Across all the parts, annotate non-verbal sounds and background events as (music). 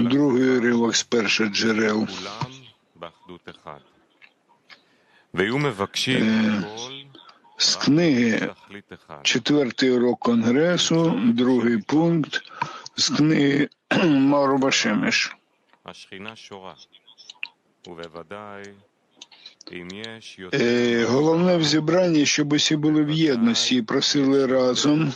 Другий уривок з перших джерел. Е, з книги четвертий урок конгресу, другий пункт з книги (clears throat) Мару Башемеш. Е, головне в зібранні, щоб усі були в єдності і просили разом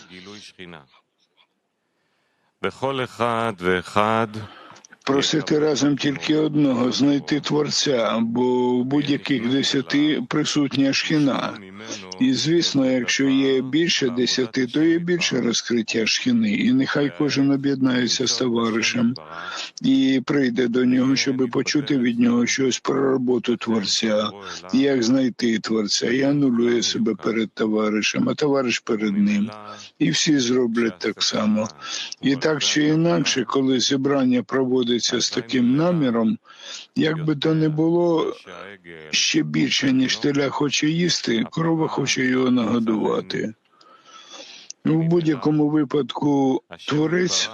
просити разом тільки одного знайти творця, бо в будь-яких десяти присутня шхіна. І звісно, якщо є більше десяти, то є більше розкриття шхіни. І нехай кожен об'єднається з товаришем і прийде до нього, щоб почути від нього щось про роботу творця, як знайти творця. і анулює себе перед товаришем, а товариш перед ним. І всі зроблять так само. І так чи інакше, коли зібрання проводиться з таким наміром, як би то не було ще більше ніж теля хоче їсти, корова хоче його нагодувати. В будь-якому випадку творець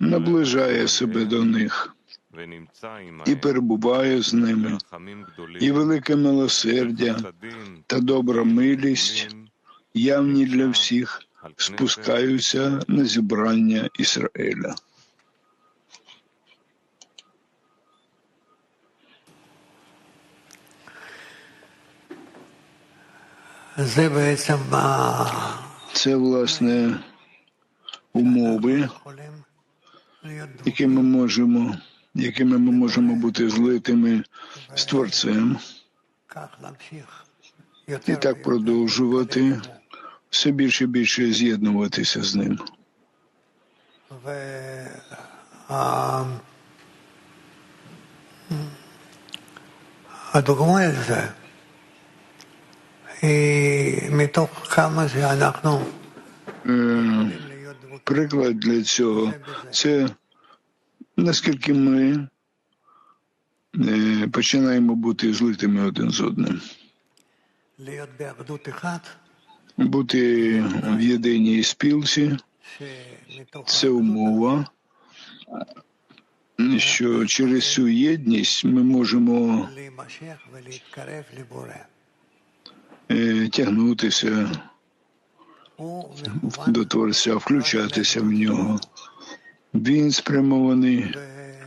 наближає себе до них і перебуває з ними, і велике милосердя та добра милість, явні для всіх, спускаються на зібрання Ізраїля. Це власне умови, якими можемо, якими ми можемо бути злитими з творцем. І так продовжувати все більше і більше з'єднуватися з ним. А Mm, приклад для цього. Це наскільки ми е, починаємо бути злитими один з одним. Бути в єдиній спілці. Це умова, що через цю єдність ми можемо Е, тягнутися до творця, включатися в нього. Він спрямований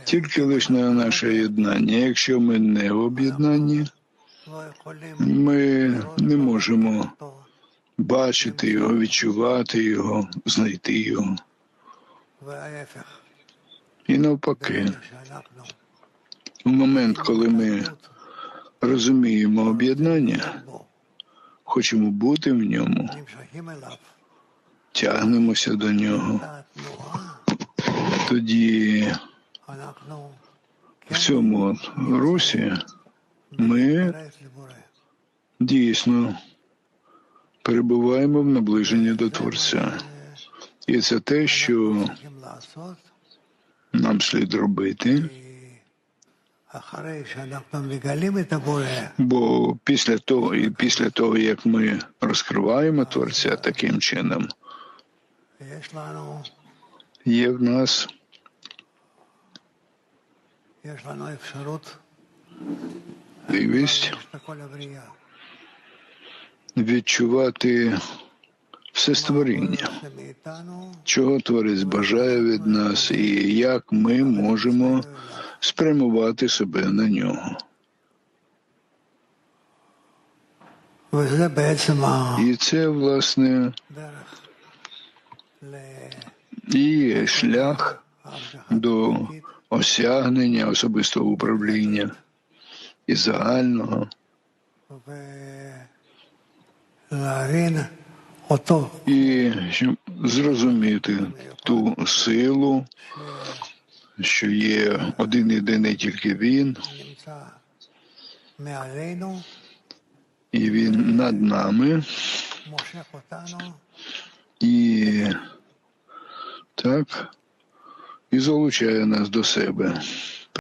тільки лише на наше єднання. Якщо ми не в об'єднанні, ми не можемо бачити його, відчувати його, знайти його. І навпаки, у момент, коли ми розуміємо об'єднання, хочемо бути в ньому, тягнемося до нього. Тоді в цьому русі ми дійсно перебуваємо в наближенні до Творця. І це те, що нам слід робити. Бо після того, і після того, як ми розкриваємо Творця таким чином, є в нас можливість відчувати все створіння, чого творець бажає від нас, і як ми можемо спрямувати себе на нього. І це, власне, і шлях до осягнення особистого управління і загального. І щоб зрозуміти ту силу, що є один єдиний тільки він, і він над нами. І так, і залучає нас до себе.